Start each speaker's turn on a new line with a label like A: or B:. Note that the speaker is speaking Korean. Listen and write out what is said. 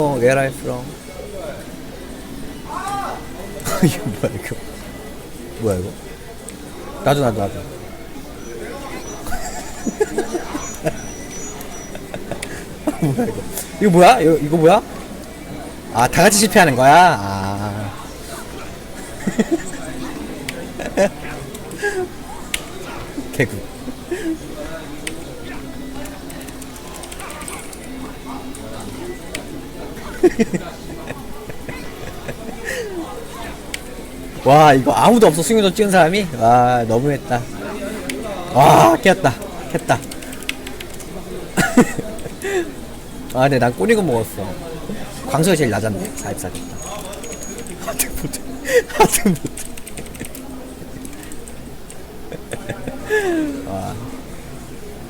A: 어, where you from? 이게 뭐야 이거? 뭐야 이거? 나도 나도 나도. 뭐야 이거? 이거 뭐야? 이거, 이거 뭐야? 아, 다 같이 실패하는 거야? 아. 개구. 와, 이거 아무도 없어, 승유도 찍은 사람이? 와, 너무했다. 와, 깼다. 깼다. 아, 근데 난 꼬리고 먹었어. 광석이 제일 낮았네. 44. 하트 못해. 하트 못해. 와.